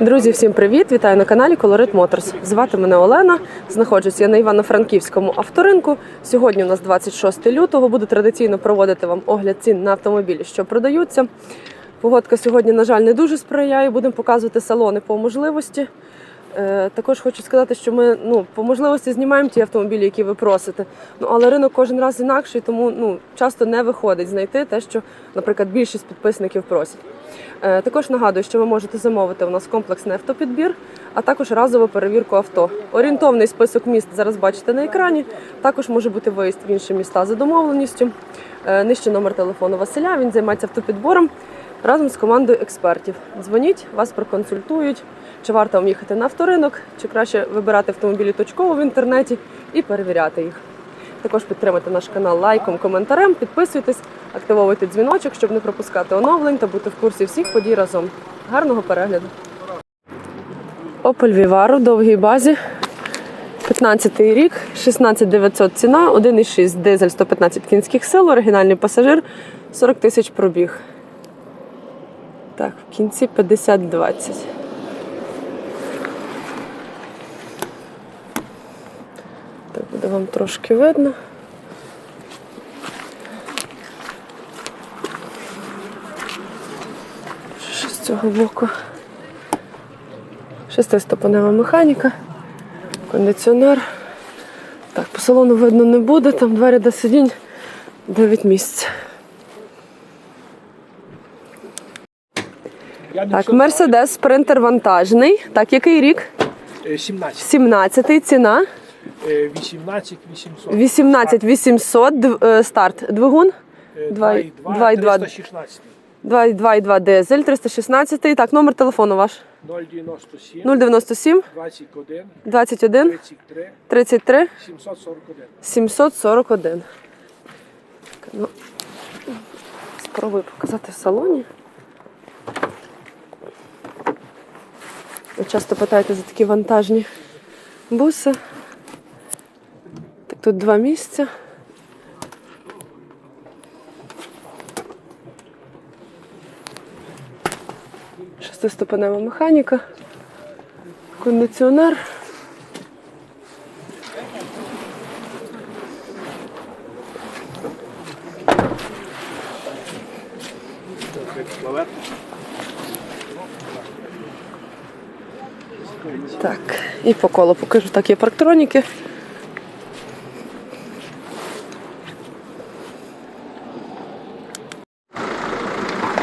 Друзі, всім привіт! Вітаю на каналі Colorit Motors. Звати мене Олена. Знаходжусь я на Івано-Франківському авторинку. Сьогодні у нас 26 лютого. Буду традиційно проводити вам огляд цін на автомобілі, що продаються. Погодка сьогодні, на жаль, не дуже сприяє. Будемо показувати салони по можливості. Е, Також хочу сказати, що ми ну, по можливості знімаємо ті автомобілі, які ви просите. Ну, але ринок кожен раз інакший, тому ну, часто не виходить знайти те, що, наприклад, більшість підписників просять. Е, Також нагадую, що ви можете замовити у нас комплексний автопідбір, а також разову перевірку авто. Орієнтовний список міст зараз бачите на екрані. Також може бути виїзд в інші міста за домовленістю. Е, Нижче номер телефону Василя. Він займається автопідбором разом з командою експертів. Дзвоніть, вас проконсультують, чи варто вам їхати на авторинок, чи краще вибирати автомобілі точково в інтернеті і перевіряти їх. Також підтримайте наш канал лайком, коментарем, підписуйтесь, активовуйте дзвіночок, щоб не пропускати оновлень та бути в курсі всіх подій разом. Гарного перегляду! Opel Vivaro довгій базі. 15 рік, 16900 ціна, 1,6 дизель 115 кінських сил, оригінальний пасажир, 40 тисяч пробіг. Так, в кінці 50-20. Так буде вам трошки видно. Що з цього боку? Шестиступенева механіка, кондиціонер. Так, по салону видно не буде, там двері до сидінь 9 місць. Так, Мерседес спринтер вантажний. Так, який рік? Е, 17. 17-й ціна. Е, 18 800. 18 800 е, старт. Двигун. Е, два і- 2,2, два і два. 316. 2,2 дизель, 316. Так, номер телефону ваш. 097 097 21 21 33 33 741. 741. Ну, спробую показати в салоні. Ви часто питаєте за такі вантажні буси. Так, тут два місця. Шестиступенева механіка, кондиціонер. Так, і по колу покажу. Так, є парктроніки.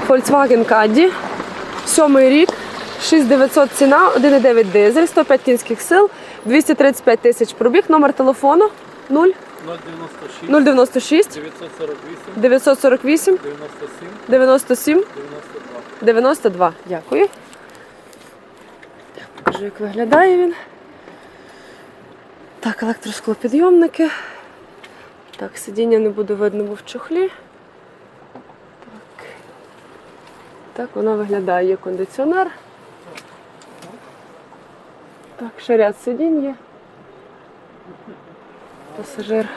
Volkswagen Caddy. Сьомий рік. 6900 ціна, 1,9 дизель, 105 кінських сил, 235 тисяч пробіг. Номер телефону 0 096 096 948 948 97 97 92. 92. Дякую. Покажу, як виглядає він. Так, електросклопідйомники. Так, сидіння не буде видно, бо в чохлі. Так, так воно виглядає. Є кондиціонер. Так, ще ряд сидінь є. Пасажир.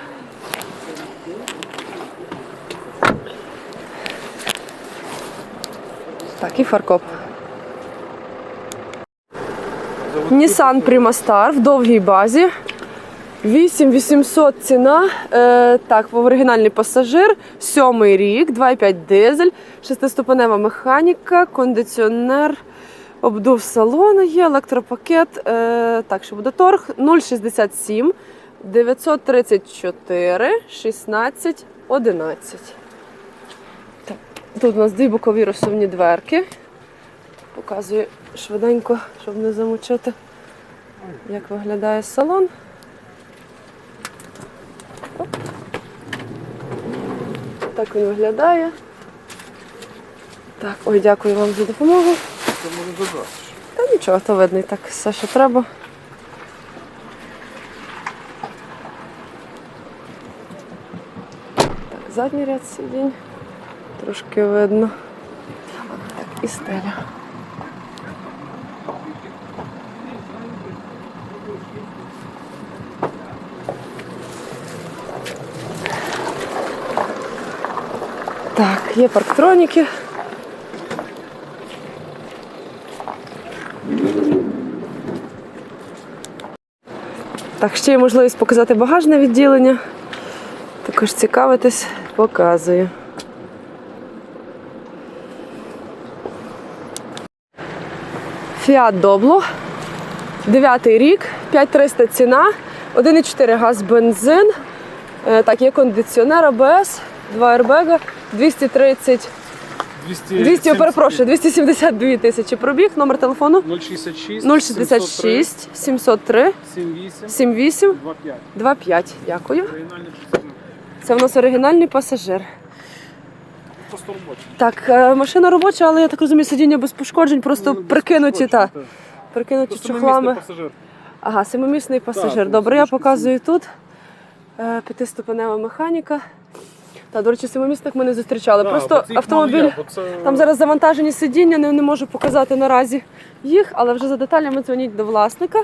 Так, і фаркоп. Nissan Primastar в довгій базі. 8800 ціна. Е, так, оригінальний пасажир, сьомий рік, 2,5 дизель, шестиступенева механіка, кондиціонер, обдув салону є, електропакет. Е, так, що буде торг 067 934 16 11. Так, тут у нас дві бокові розсувні дверки. Показую швиденько, щоб не замочити, як виглядає салон. Так він виглядає. Так, ой, дякую вам за допомогу. Та нічого, то видно і так все, що треба. Так, задній ряд сидінь. Трошки видно. Так, і стеля. Так, є парктроніки. Так, ще є можливість показати багажне відділення. Також цікавитись, показую. Фіат Добло. Дев'ятий рік, 5300 ціна, 1,4 газ бензин. Е, так, є кондиціонер АБС. 2 аербега, 230, 200, 200, перепрошую, 272 тисячі пробіг, номер телефону 066 066 703 78 78 25. 25. Дякую. Це в нас оригінальний пасажир. Просто робочий. Так, е, машина робоча, але я так розумію, сидіння без пошкоджень, просто Ну, прикинуті та прикинуті чохлами. пасажир. Ага, семимісний пасажир. Так, Добре, я показую тут. Е, П'ятиступенева механіка. Та, до речі, семимісних ми не зустрічали. Да, Просто бо автомобіль. мало є, бо це- Там зараз завантажені сидіння, не, не можу показати наразі їх, але вже за деталями дзвоніть до власника.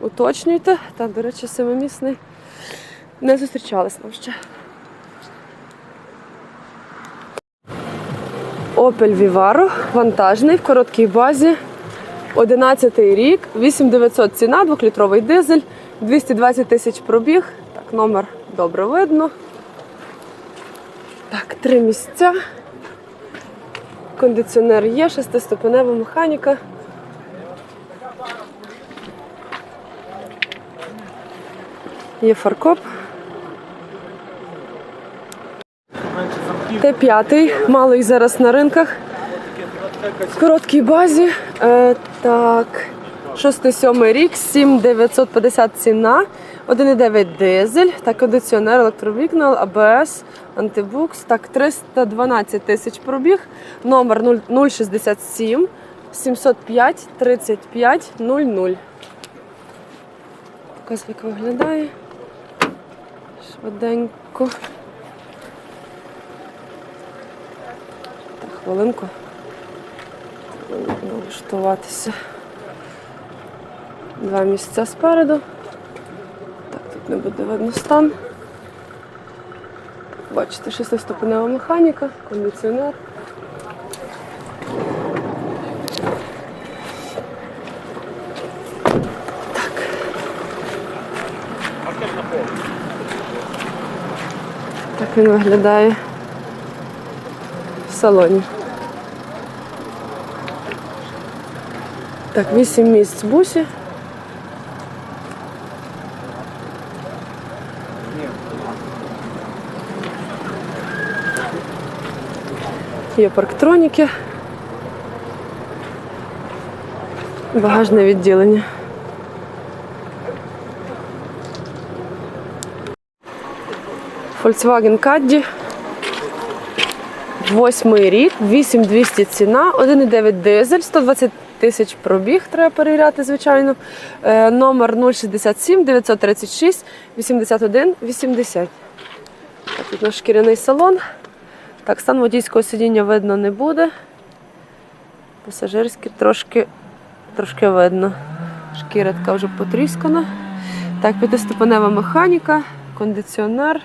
Уточнюйте. Так, до речі, семимісний. Не зустрічались нам ще. Opel Vivaro, вантажний в короткій базі. 11 рік, 8900 ціна, 2-літровий дизель, 220 тисяч пробіг. Так, номер добре видно. Так, три місця. Кондиціонер є, шестиступенева механіка. Є фаркоп. Т5, малий зараз на ринках. В короткій базі. Е, так, 6-7 рік, 7950 ціна, 1,9 дизель, так, кондиціонер, електровікна, АБС, антибукс. Так, 312 тисяч пробіг, номер 067 705 35 00. Ось як виглядає. Швиденько. Так, хвилинку. Налаштуватися. Два місця спереду. Так, не буде видно стан. Бачите, шестиступенева механіка, кондиціонер. Так він виглядає в салоні. Так, вісім місць бусі. Є парктроніки. Багажне відділення. Volkswagen Caddy. Восьмий рік, 8200 ціна, 1,9 дизель, 120 тисяч пробіг, треба перевіряти, звичайно. Е, номер 067 936 81 80. Тут наш шкіряний салон. Так, стан водійського сидіння видно не буде. Пасажирський трошки, трошки видно. Шкіра така вже потріскана. Так, п'ятиступенева механіка, кондиціонер,